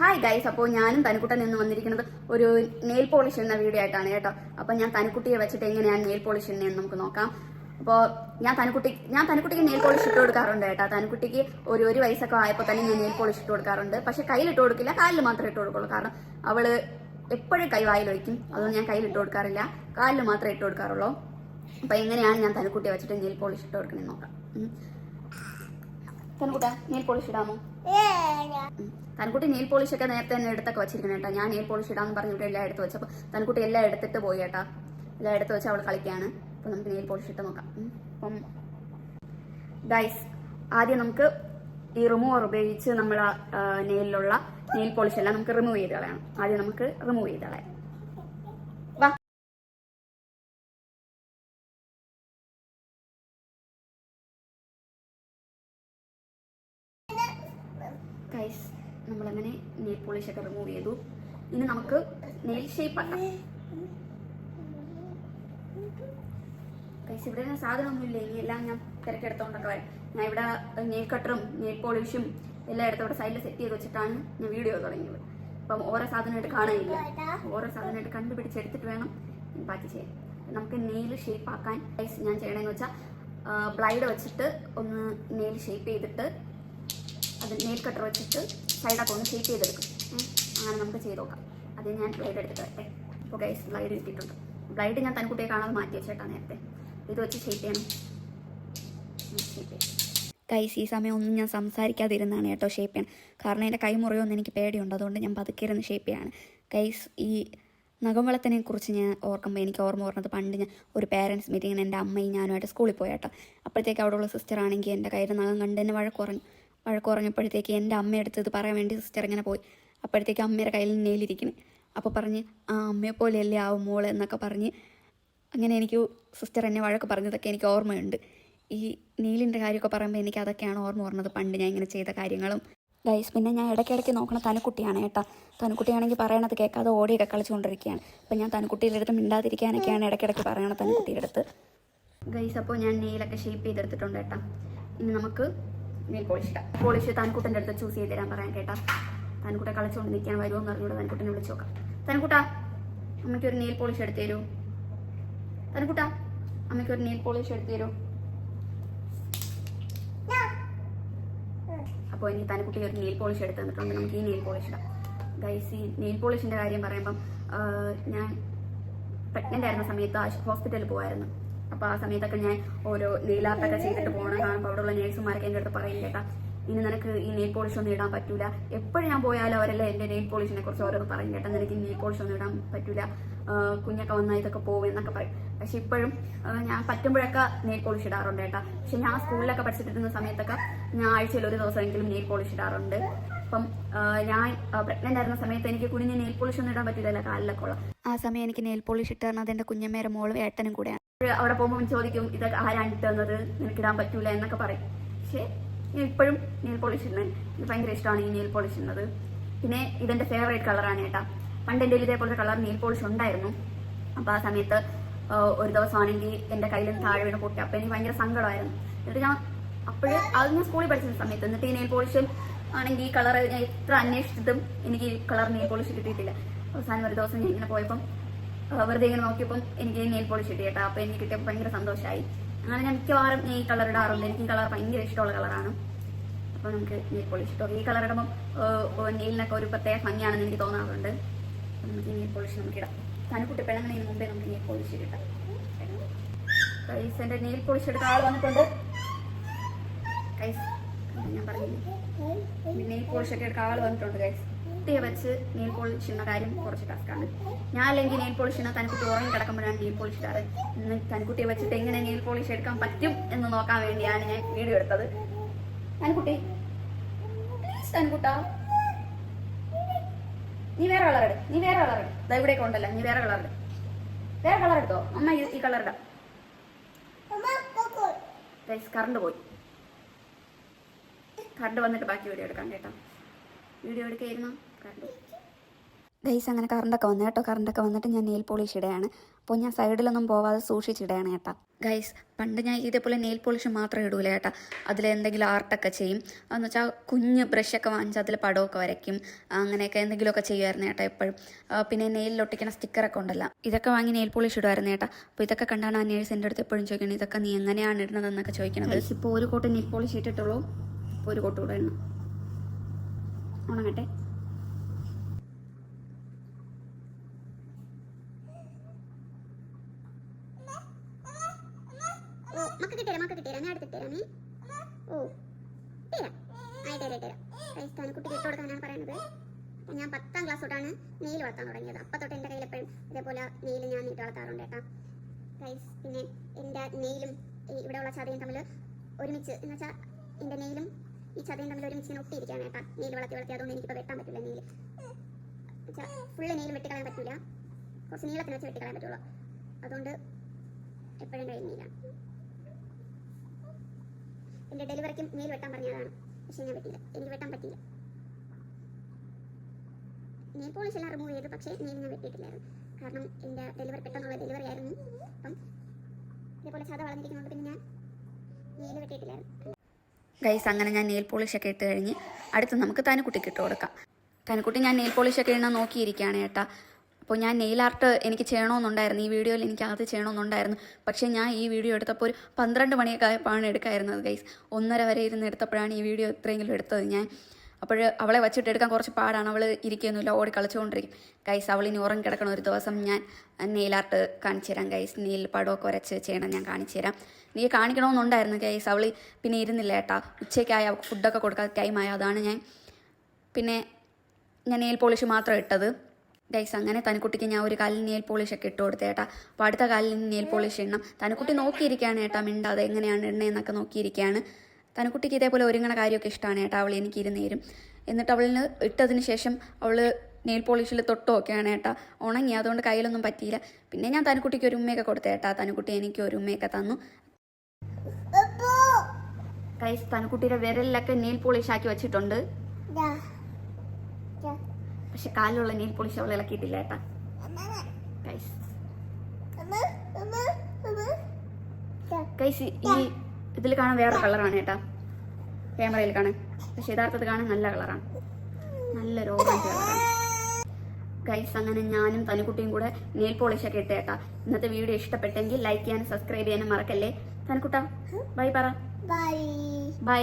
Hi guys അപ്പോൾ ഞാനും തനിക്കുട്ടൻ നിന്ന് വന്നിരിക്കുന്നത് ഒരു നെയിൽ പോളിഷ് എന്ന വീഡിയോ ആയിട്ടാണ് കേട്ടോ. അപ്പോൾ ഞാൻ തനിക്കുട്ടിയെ വെച്ചിട്ട് എങ്ങനെയാണ് നെയിൽ പോളിഷ് എന്ന് നമുക്ക് നോക്കാം. അപ്പോൾ ഞാൻ തനിക്കുട്ടി ഞാൻ തനിക്കുട്ടിക്ക് നെയിൽ പോളിഷ് ഇട്ട് കൊടുക്കാറുണ്ട് കേട്ടോ. തനിക്കുട്ടിക്ക് ഒരു ഒരു വയസ്സൊക്കെ ആയപ്പോൾ തന്നെ ഞാൻ നെയിൽ പോളിഷ് ഇട്ട് കൊടുക്കാറുണ്ട്. പക്ഷെ കയ്യിലിട്ട് കൊടുക്കില്ല കാലിൽ മാത്രമേ ഇട്ട് കൊടുക്കുള്ളൂ. കാരണം അവൾ എപ്പോഴും കൈ വായിൽ വയ്ക്കും. അതുകൊണ്ട് ഞാൻ കയ്യിൽ ഇട്ട് കൊടുക്കാറില്ല. കാലിൽ മാത്രമേ ഇട്ട് കൊടുക്കാറുള്ളൂ. അപ്പോൾ എങ്ങനെയാണ് ഞാൻ തനിക്കുട്ടിയെ വെച്ചിട്ട് നെയിൽ പോളിഷ് ഇട്ട് കൊടുക്കണമെന്ന് നോക്കാം. നെയിൽ പോളിഷ് ഇടാമോ? തൻകുട്ടി നെയിൽ പോളിഷ് ഒക്കെ നേരത്തെ തന്നെ എടുത്തൊക്കെ വെച്ചിരിക്കണം കേട്ടോ. ഞാൻ നെയിൽ പോളിഷ് ഇടാന്ന് പറഞ്ഞിട്ട് എല്ലാം എടുത്ത് വെച്ചപ്പോൾ തൻകുട്ടി എല്ലാം എടുത്തിട്ട് പോയി കേട്ടാ. എല്ലാം എടുത്ത് വെച്ച് അവൾ കളിക്കുകയാണ്. അപ്പൊ നമുക്ക് നെയിൽ പോളിഷ് ഇട്ട് നോക്കാം. അപ്പം ഗൈസ് ആദ്യം നമുക്ക് ഈ റിമൂവർ ഉപയോഗിച്ച് നമ്മൾ നെയിലുള്ള നെയിൽ പോളിഷ് എല്ലാം നമുക്ക് റിമൂവ് ചെയ്ത് കളയണം. ആദ്യം നമുക്ക് റിമൂവ് ചെയ്ത് കളയാം. ഗൈസ് നമ്മളങ്ങനെ നെയിൽ പോളിഷ് ഒക്കെ റിമൂവ് ചെയ്തു. ഇനി നമുക്ക് നെയിൽ ഷേപ്പ് ആക്കാം. ഗൈസ് ഇവിടെ സാധനമൊന്നുമില്ല. ഇനി എല്ലാം ഞാൻ തിരക്കെടുത്തോണ്ടൊക്കെ ഞാൻ ഇവിടെ നെയിൽ കട്ടറും നെയിൽ പോളിഷും എല്ലാം എടുത്ത് ഇവിടെ സൈഡിൽ സെറ്റ് ചെയ്ത് വെച്ചിട്ടാണ് ഞാൻ വീഡിയോ തുടങ്ങിയത്. അപ്പം ഓരോ സാധനമായിട്ട് കാണാനില്ല ഓരോ സാധനമായിട്ട് കണ്ടുപിടിച്ചെടുത്തിട്ട് വേണം ബാക്കി ചെയ്യാൻ. നമുക്ക് നെയിൽ ഷേപ്പ് ആക്കാൻ. ഞാൻ ചെയ്യണമെന്ന് വെച്ചാൽ ബ്ലൈഡ് വെച്ചിട്ട് ഒന്ന് നെയിൽ ഷേപ്പ് ചെയ്തിട്ട് അത് നെയിൽ കട്ടർ വെച്ചിട്ട് സൈഡൊക്കെ ഒന്ന് ഷേപ്പ് ചെയ്തെടുക്കും. അങ്ങനെ നമുക്ക് ചെയ്ത് നോക്കാം. അത് ഞാൻ ബ്ലൈഡ് എടുത്തിട്ട് വരട്ടെ ഇപ്പോൾ ഗൈസ് ബ്ലൈഡ് കിട്ടിയിട്ടുണ്ട്. ബ്ലൈഡ് ഞാൻ തൻകുട്ടിയെ കാണാതെ മാറ്റി വെച്ചേട്ടാ നേരത്തെ. ഇത് വെച്ച് ഷേപ്പ് ചെയ്യണം. ഷേപ്പ് ചെയ്യാം. കൈസ് ഈ സമയം ഒന്നും ഞാൻ സംസാരിക്കാതിരുന്നാണ് കേട്ടോ ഷേപ്പ് ചെയ്യാൻ. കാരണം എന്റെ കൈ മുറിയൊന്നും എനിക്ക് പേടിയുണ്ട്. അതുകൊണ്ട് ഞാൻ പതുക്കെ ഇരുന്ന് ഷേപ്പ് ചെയ്യാണ്. കൈസ് ഈ നഖംവളത്തിനെ കുറിച്ച് ഞാൻ ഓർക്കുമ്പോൾ എനിക്ക് ഓർമ്മ പറഞ്ഞത് പണ്ട് ഞാൻ ഒരു പേരൻസ് മീറ്റിങ്ങിന് എന്റെ അമ്മയും ഞാനുമായിട്ട് സ്കൂളിൽ പോയി കേട്ടോ. അപ്പോഴത്തേക്ക് അവിടെയുള്ള സിസ്റ്റർ ആണെങ്കിൽ എന്റെ കയ്യിൽ നഖം കണ്ട് എന്നെ വഴക്ക് കുറഞ്ഞു വഴക്ക് കുറഞ്ഞപ്പോഴത്തേക്ക് എന്റെ അമ്മയെടുത്ത് ഇത് പറയാൻ വേണ്ടി സിസ്റ്റർ ഇങ്ങനെ പോയി. അപ്പോഴത്തേക്ക് അമ്മയുടെ കയ്യിൽ നെയിലിരിക്കണേ അപ്പോൾ പറഞ്ഞ് ആ അമ്മയെ പോലെയല്ലേ ആവും മോൾ എന്നൊക്കെ പറഞ്ഞ് അങ്ങനെ എനിക്ക് സിസ്റ്റർ എന്നെ വഴക്ക് പറഞ്ഞതൊക്കെ എനിക്ക് ഓർമ്മയുണ്ട്. ഈ നീലിന്റെ കാര്യമൊക്കെ പറയുമ്പോൾ എനിക്ക് അതൊക്കെയാണ് ഓർമ്മ ഓർമ്മത് പണ്ട് ഞാൻ ഇങ്ങനെ ചെയ്ത കാര്യങ്ങളും. ഗൈസ് പിന്നെ ഞാൻ ഇടയ്ക്കിടയ്ക്ക് നോക്കണ തനുക്കുട്ടിയാണ് കേട്ടോ. തനുക്കുട്ടിയാണെങ്കിൽ പറയണത് കേൾക്കാതെ ഓടിയൊക്കെ കളിച്ചുകൊണ്ടിരിക്കുകയാണ്. അപ്പോൾ ഞാൻ തനുക്കുട്ടിയുടെ അടുത്ത് മിണ്ടാതിരിക്കാനൊക്കെയാണ് ഇടയ്ക്കിടയ്ക്ക് പറയണത് തനുക്കുട്ടിയുടെ അടുത്ത്. ഗൈസ് അപ്പോൾ ഞാൻ നെയിലൊക്കെ ഷേപ്പ് ചെയ്തെടുത്തിട്ടുണ്ട് കേട്ടോ. ഇനി നമുക്ക് നെയിൽ പോളിഷ് പോളിഷ് തൻകുട്ടന്റെ അടുത്ത് ചൂസ് ചെയ്ത് തരാൻ പറയാൻ കേട്ടാ. തൻകുട്ട കളിച്ചുകൊണ്ട് നിൽക്കാൻ വരുമോ എന്ന് അറിഞ്ഞൂടെ തൻകുട്ടനെ വിളിച്ച് നോക്കാം. തൻകുട്ട അമ്മയ്ക്ക് ഒരു നെയിൽ പോളിഷ് എടുത്ത് തരൂ. തൻകുട്ട അമ്മയ്ക്ക് ഒരു നെയിൽ പോളിഷ് എടുത്ത് തരൂ. അപ്പോൾ ഇനി തനക്കുട്ടി ഒരു നെയിൽ പോളിഷ് എടുത്ത് തന്നിട്ടുണ്ട്. നമുക്ക് ഈ നെയിൽ പോളിഷ് ഇടാം. ഗൈസ് ഈ നെയിൽ പോളിഷിന്റെ കാര്യം പറയുമ്പം ഞാൻ പ്രഗ്നന്റ് ആയിരുന്ന സമയത്ത് ഹോസ്പിറ്റലിൽ പോകുമായിരുന്നു അപ്പോൾ ആ സമയത്തൊക്കെ ഞാൻ ഓരോ നെയിൽ ആർട്ടൊക്കെ ചെയ്തിട്ട് പോകണം കാണുമ്പോൾ അവിടെയുള്ള നേഴ്സുമാരൊക്കെ എന്റെ അടുത്ത് പറയും കേട്ടാ ഇനി നിനക്ക് ഈ നെയിൽ പോളിഷ് ഒന്നും ഇടാൻ പറ്റൂല. എപ്പോഴും ഞാൻ പോയാലും അവരെല്ലാം എന്റെ നെയിൽ പോളിഷിനെ കുറിച്ച് ഓരോന്ന് പറയും. കേട്ടാ നിനക്ക് നെയിൽ പോളിഷ് ഒന്നും ഇടാൻ പറ്റൂല. കുഞ്ഞൊക്കെ വന്നാൽ ഇതൊക്കെ പോകും എന്നൊക്കെ പറയും. പക്ഷെ ഇപ്പോഴും ഞാൻ പറ്റുമ്പോഴൊക്കെ നെയിൽ പോളിഷ് ഇടാറുണ്ട് കേട്ടാ പക്ഷെ ഞാൻ സ്കൂളിലൊക്കെ പഠിച്ചിട്ടിരുന്ന സമയത്തൊക്കെ ഞാൻ ആഴ്ചയിൽ ഒരു ദിവസമെങ്കിലും നെയിൽ പോളിഷ് ഇടാറുണ്ട്. അപ്പം ഞാൻ പ്രഗ്നന്റ് ആയിരുന്ന സമയത്ത് എനിക്ക് കുഞ്ഞിന് നെയിൽ പോളിഷ് ഒന്നും ഇടാൻ പറ്റില്ല കാലിലൊക്കെ ഉള്ള. ആ സമയം എനിക്ക് നെയിൽ പോളിഷ് ഇട്ട് തന്നത് എന്റെ കുഞ്ഞമ്മേരെ മോളും ഏട്ടനും കൂടെയാണ്. അവിടെ പോകുമ്പോൾ ചോദിക്കും ഇതൊക്കെ ആരാണ് തന്നത് നിനക്കിടാൻ പറ്റൂല എന്നൊക്കെ പറയും. പക്ഷേ ഞാൻ ഇപ്പോഴും നെയിൽ പോളിഷ് ഇടുന്നത് എനിക്ക് ഭയങ്കര ഇഷ്ടമാണ് ഈ നെയിൽ പോളിഷ് ഇടുന്നത്. പിന്നെ ഇതെന്റെ ഫേവറേറ്റ് കളറാണ് കേട്ടാ. പണ്ട് എന്റെ ഇതേപോലത്തെ കളർ നെയിൽ പോളിഷ് ഉണ്ടായിരുന്നു. അപ്പോൾ ആ സമയത്ത് ഒരു ദിവസമാണെങ്കിൽ എന്റെ കയ്യിൽ താഴെ വീണ് പൊട്ടി. അപ്പോൾ എനിക്ക് ഭയങ്കര സങ്കടമായിരുന്നു. എന്നിട്ട് ഞാൻ അപ്പോഴും അത് ഞാൻ സ്കൂളിൽ പഠിച്ചിരുന്ന സമയത്ത് എന്നിട്ട് ഈ നെയിൽ പോളിഷ് ആണെങ്കിൽ ഈ കളർ ഞാൻ എത്ര അന്വേഷിച്ചിട്ടും എനിക്ക് ഈ കളർ നെയിൽ പോളിഷ് കിട്ടിയിട്ടില്ല. അവസാനം ഒരു ദിവസം ഞാൻ ഇങ്ങനെ പോയപ്പം വെറുതെ ഇങ്ങനെ നോക്കിയപ്പം എനിക്ക് നെയിൽ പോളിഷ് കിട്ടി കേട്ടോ. അപ്പോൾ എനിക്ക് കിട്ടിയപ്പോൾ ഭയങ്കര സന്തോഷമായി അങ്ങനെ ഞാൻ മിക്കവാറും ഈ കളർ ഇടാറുണ്ട്. എനിക്ക് കളർ ഭയങ്കര ഇഷ്ടമുള്ള കളറാണ്. അപ്പോൾ നമുക്ക് നെയിൽ പോളിഷ് ഇട്ടു ഈ കളർ നെയിലിനൊക്കെ ഒരു പ്രത്യേക ഭംഗിയാണെന്ന് എനിക്ക് തോന്നാറുണ്ട്. നമുക്ക് ഈ നെയിൽ പോളിഷ് നമുക്ക് ഇടാം. തനുക്കുട്ടി പെണ്ണങ്ങനെ മുമ്പേ നമുക്ക് നെയിൽ പോളിഷ് കിട്ടാം. കൈസ് എന്റെ നെയിൽ പോളിഷ് എടുത്ത ആൾ വന്നിട്ടുണ്ട്. കൈസ് ഞാൻ പറഞ്ഞില്ലേ? നെയിൽ പോളിഷ് ഒക്കെ എടുക്കാൻ വന്നിട്ടുണ്ട് കൈസ് കുട്ടിയെ വെച്ച് നെയിൽ പോളിഷ് ചെയ്യുന്ന കാര്യം കുറച്ച് ടാസ്ക്കാണ് ഞാൻ അല്ലെങ്കിൽ നെയിൽ പോളിഷ് ചെയ്യുന്ന തനിക്കുട്ടി ഉറങ്ങി കിടക്കുമ്പോഴാണ് നെയിൽ പോളിഷ് ഇടാറ്. തനിക്കുട്ടിയെ വെച്ചിട്ട് എങ്ങനെ നെയിൽ പോളിഷ് എടുക്കാൻ പറ്റും എന്ന് നോക്കാൻ വേണ്ടിയാണ് ഞാൻ വീഡിയോ എടുത്തത്. തനിക്കുട്ടി പ്ലീസ് തനിക്കുട്ടാ. നീ വേറെ കളർ എടു നീ വേറെ കളർ എടു ഇതാ ഇവിടെ ഉണ്ടല്ലോ നീ വേറെ കളർ എടു വേറെ കളർ എടുത്തോ? അമ്മ ഈ- കളർ ഇടാം. കറണ്ട് പോയി. കറണ്ട് വന്നിട്ട് ബാക്കി വീഡിയോ എടുക്കാം കേട്ടോ. വീഡിയോ എടുക്കായിരുന്നു. ഗൈസ് അങ്ങനെ കറണ്ടൊക്കെ വന്നു കേട്ടോ. കറണ്ടൊക്കെ വന്നിട്ട് ഞാൻ നെയിൽ പോളിഷ് ഇടുകയാണ്. അപ്പോൾ ഞാൻ സൈഡിലൊന്നും പോവാതെ സൂക്ഷിച്ചിടുകയാണ് കേട്ടോ. ഗൈസ് പണ്ട് ഞാൻ ഇതേപോലെ നെയിൽ പോളിഷ് മാത്രം ഇടൂല കേട്ടോ. അതിൽ എന്തെങ്കിലും ആർട്ടൊക്കെ ചെയ്യും. എന്ന് വെച്ചാൽ കുഞ്ഞ് ബ്രഷൊക്കെ വാങ്ങിച്ച് അതിൽ പടമൊക്കെ വരയ്ക്കും. അങ്ങനെയൊക്കെ എന്തെങ്കിലുമൊക്കെ ചെയ്യുമായിരുന്നു കേട്ടോ എപ്പോഴും. പിന്നെ നെയിലിൽ ഒട്ടിക്കുന്ന സ്റ്റിക്കറൊക്കെ ഉണ്ടല്ലോ. ഇതൊക്കെ വാങ്ങി നെയിൽ പോളിഷ് ഇടുമായിരുന്നു കേട്ടോ. അപ്പോൾ ഇതൊക്കെ കണ്ടാണ് ആ നേഴ്സ് എന്റെ അടുത്ത് എപ്പോഴും ചോദിക്കുന്നത് ഇതൊക്കെ നീ എങ്ങനെയാണ് ഇടുന്നതെന്നൊക്കെ ചോദിക്കുന്നത് ഇപ്പോൾ ഒരു കോട്ട് നെയിൽ പോളിഷ് ഇട്ടിട്ടുള്ളൂ. ഇപ്പോൾ ഒരു കോട്ട് കൂടെ ഇടണം. ഉണങ്ങട്ടെ ഓ മക്ക കിട്ടിയരാ മക്ക ഞാൻ എടുത്തിട്ടേരാമേ ഓ തരാം ആയി തരാം തരാം. ക്രൈസ്താന് കുട്ടിക്ക് ഇട്ട് കൊടുക്കാനാണ് പറയുന്നത്. ഞാൻ പത്താം ക്ലാസ് തൊട്ടാണ് നെയിൽ വളർത്താൻ തുടങ്ങിയത്. അപ്പം തൊട്ട് എന്റെ കയ്യിൽ എപ്പോഴും ഇതേപോലെ നെയിൽ ഞാൻ നീട്ട് വളർത്താറുണ്ട് കേട്ടോ. പിന്നെ എന്റെ നെയിലും ഇവിടെ ഉള്ള ചതയും തമ്മിൽ ഒരുമിച്ച് എന്ന് വെച്ചാൽ എന്റെ നെയിലും ഈ ചതയും തമ്മിൽ ഒരുമിച്ച് ഇങ്ങനെ ഒട്ടിയിരിക്കാണ് കേട്ടാ. നെയിൽ വളർത്തി വളർത്തി അതുകൊണ്ട് എനിക്കിപ്പോൾ വെട്ടാൻ പറ്റില്ല നെയിൽ. ഫുള്ള് നെയിൽ വെട്ടിക്കളയാൻ പറ്റില്ല കുറച്ച് നീളത്തിന് വെച്ച് വെട്ടിക്കളയാൻ പറ്റുള്ളൂ. അതുകൊണ്ട് എപ്പോഴും കഴിയുന്നില്ല. എന്റെ ഡെലിവറിക്കും മേൽ വെട്ടാൻ പറഞ്ഞതാണ്. പക്ഷെ ഞാൻ വെട്ടിയില്ല. എനിക്ക് വെട്ടാൻ പറ്റില്ല നെയിൽ പോളിഷ് എല്ലാം റിമൂവ് ചെയ്തു. പക്ഷേ നെയിൽ ഞാൻ വെട്ടിയിട്ടില്ലായിരുന്നു. കാരണം എന്റെ ഡെലിവറി പെട്ടെന്നുള്ള ഡെലിവറി ആയിരുന്നു. അപ്പം ഇതേപോലെ സാധാ വളർന്നിരിക്കുന്നതുകൊണ്ട് പിന്നെ ഞാൻ നെയിൽ വെട്ടിയിട്ടില്ലായിരുന്നു. ഗൈസ് അങ്ങനെ ഞാൻ നെയിൽ പോളിഷ് ഒക്കെ ഇട്ട് കഴിഞ്ഞ് അടുത്ത് നമുക്ക് തനുക്കുട്ടിക്ക് ഇട്ട് കൊടുക്കാം. തനുക്കുട്ടി ഞാൻ നെയിൽ പോളിഷ് പോളിഷൊക്കെ ഇടണം നോക്കിയിരിക്കുകയാണ് ഏട്ടാ. അപ്പോൾ ഞാൻ നെയിൽ ആർട്ട് എനിക്ക് ചെയ്യണമെന്നുണ്ടായിരുന്നു. ഈ വീഡിയോയിൽ എനിക്ക് അത് ചെയ്യണമെന്നുണ്ടായിരുന്നു. പക്ഷേ ഞാൻ ഈ വീഡിയോ എടുത്തപ്പോൾ ഒരു പന്ത്രണ്ട് മണിയൊക്കെ ആയപ്പോഴാണ് എടുക്കായിരുന്നത് ഗൈസ് ഒന്നര വരെ ഇരുന്ന് എടുത്തപ്പോഴാണ് ഈ വീഡിയോ ഇത്രയെങ്കിലും എടുത്തത് ഞാൻ. അപ്പോൾ അവളെ വച്ചിട്ട് എടുക്കാൻ കുറച്ച് പാടാണ്. അവൾ ഇരിക്കുന്നില്ല ഓടി കളിച്ചുകൊണ്ടിരിക്കും. ഗൈസ് അവൾ ഇനി ഉറങ്ങി കിടക്കണ ഒരു ദിവസം ഞാൻ നെയിൽ ആർട്ട് കാണിച്ചു തരാം ഗൈസ് നെയിൽ പടമൊക്കെ വരച്ച് ചെയ്യണം ഞാൻ കാണിച്ചു തരാം. നീ കാണിക്കണമെന്നുണ്ടായിരുന്നു ഗൈസ് അവൾ പിന്നെ ഇരുന്നില്ല ഏട്ടാ ഉച്ചയ്ക്കായ അവൾക്ക് ഫുഡൊക്കെ കൊടുക്കാൻ ടൈമായ അതാണ് ഞാൻ. പിന്നെ ഞാൻ നെയിൽ പോളിഷ് മാത്രം ഇട്ടത്. ഗൈസ് അങ്ങനെ തനിക്കുട്ടിക്ക് ഞാൻ ഒരു കാലിൽ നെയിൽ പോളിഷ് ഒക്കെ ഇട്ട് കൊടുത്തേ ഏട്ടാ. അപ്പോൾ അടുത്ത കാലിൽ നെയിൽ പോളിഷ് ഇടണം. തനിക്കുട്ടി നോക്കിയിരിക്കുകയാണ് ഏട്ടാ മിണ്ടാതെ എങ്ങനെയാണ് ഇടണേന്നൊക്കെ നോക്കിയിരിക്കുകയാണ്. തനിക്കുട്ടിക്ക് ഇതേപോലെ ഒരുങ്ങണ കാര്യമൊക്കെ ഇഷ്ടമാണ് ഏട്ടാ അവൾ എനിക്ക് ഇരുന്ന് തരും. എന്നിട്ട് അവളിന് ഇട്ടതിന് ശേഷം അവൾ നെയിൽ പോളിഷിൽ തൊട്ടുമൊക്കെയാണ് ഏട്ടാ. ഉണങ്ങി അതുകൊണ്ട് കയ്യിലൊന്നും പറ്റിയില്ല. പിന്നെ ഞാൻ തനിക്കുട്ടിക്ക് ഒരു ഉമ്മയൊക്കെ കൊടുത്തേ ഏട്ടാ. തനിക്കുട്ടി എനിക്ക് ഒരു ഉമ്മയൊക്കെ തന്നു. കൈസ് തനിക്കുട്ടിയുടെ വിരലിലൊക്കെ നെയിൽ പോളിഷ് ആക്കി വെച്ചിട്ടുണ്ട്. പക്ഷെ കാലുള്ള നെയിൽ പോളിഷ് അവൾ ഇളക്കിയിട്ടില്ല ഏട്ടാ. കൈസി ഈ ഇതിൽ കാണാൻ വേറെ കളറാണ് ഏട്ടാ. ക്യാമറയിൽ കാണാൻ. പക്ഷെ യഥാർത്ഥത്തിൽ കാണാൻ നല്ല കളറാണ്. നല്ല ഓറഞ്ച് കളറാണ്. ഗൈസ് അങ്ങനെ ഞാനും തനിക്കുട്ടിയും കൂടെ നെയിൽ പോളിഷ് ഒക്കെ ഇട്ടേട്ടാ ഇന്നത്തെ വീഡിയോ ഇഷ്ടപ്പെട്ടെങ്കിൽ ലൈക്ക് ചെയ്യാനും സബ്സ്ക്രൈബ് ചെയ്യാനും മറക്കല്ലേ. തനിക്കുട്ട ബൈ പറ. ബൈ